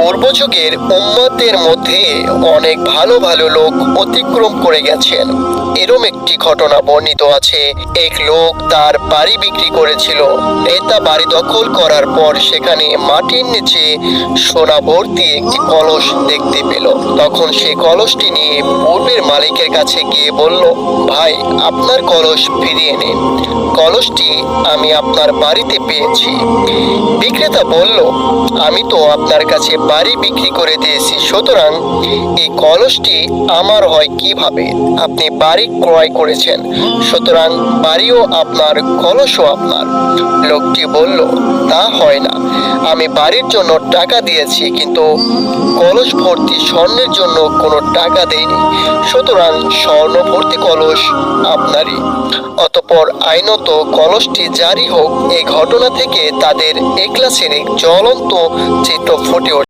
পূর্বযুগের উম্মতের মধ্যে অনেক ভালো ভালো লোক অতিক্রম করে গেছেন। এরম একটি ঘটনা বর্ণিত আছে। এক লোক তার বাড়ি বিক্রি করেছিল। নেতা বাড়ি দখল করার পর সেখানে মাটির নিচে সোনা ভর্তি একটি কলস দেখতে পেল। তখন সে কলসটি নিয়ে পূর্বের মালিকের কাছে গিয়ে বলল, ভাই, আপনার কলস ফিরিয়ে নিন। কলসটি আমি আপনার বাড়িতে পেয়েছি। বিক্রেতা বলল, আমি তো আপনার কাছে বাড়ি বিক্রি করে দিয়েছি। সুতরাং এই কলসটি আমার হয় কীভাবে? আপনি বাড়ি ক্রয় করেছেন। সুতরাং বাড়িও আপনার, কলসও আপনার। লোকটি বলল, তা হয় না। আমি বাড়ির জন্য টাকা দিয়েছি, কিন্তু কলস ভর্তি স্বর্ণের জন্য কোনো টাকা দেইনি। সুতরাং স্বর্ণ ভর্তি কলস আপনারই। অতপর আইনত কলসটি জারি হোক। এই ঘটনা থেকে তাদের একলাসের এক জ্বলন্ত চিত্র ফুটে ওঠে।